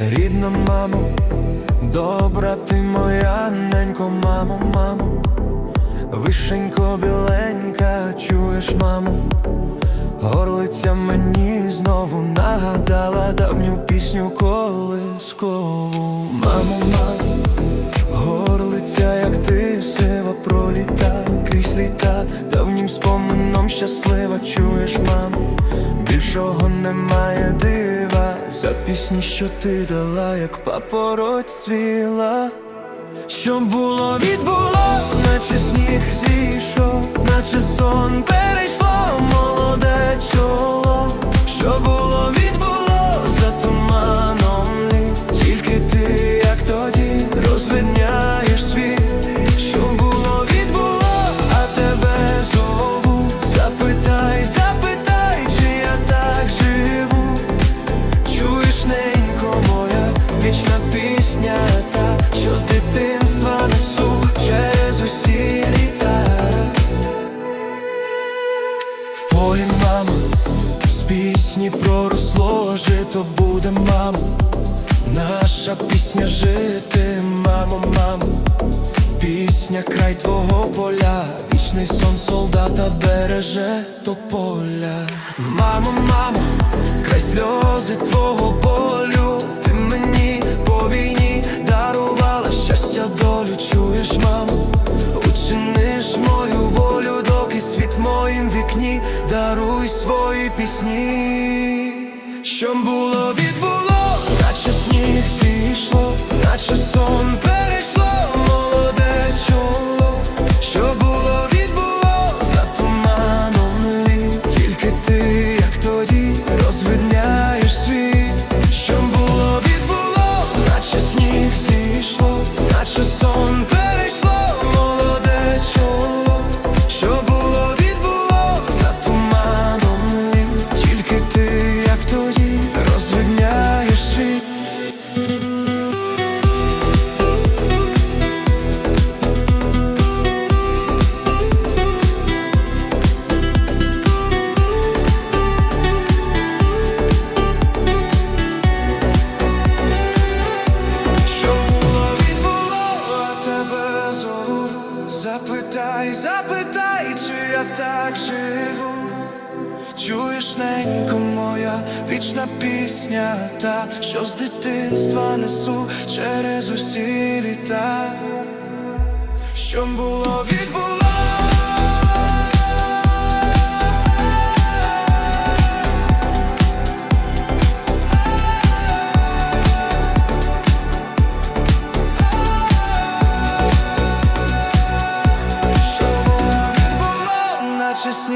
Рідна мамо, добра ти моя ненько, мамо, мамо, вишенько біленька, чуєш, мамо, горлиця мені знову нагадала давню пісню колискову. Мамо, мамо, горлиця, як ти сива проліта крізь літа, давнім спомином щаслива, чуєш, мамо, більшого немає за пісні, що ти дала, як папороть цвіла. Що було, відбуло, наче сніг зійшов, наче сон перейшло, молоде чоло. Вічна пісня та, що з дитинства несу через усі літа. В полі мама, з пісні проросло жито буде, мамо. Наша пісня жити, мамо, мамо. Пісня край твого поля, вічний сон солдата береже тополя. Мамо, мамо, край сльози твого болю, долю, чуєш, мамо, учиниш мою волю, доки світ в моїм вікні, даруй свої пісні, що було, відбуло, наче сніг зійшло, сон Запитай, запитай, чи я так живу. Чуєш, ненько моя вічна пісня та, що з дитинства несу через усі літа. Що було, consciousness.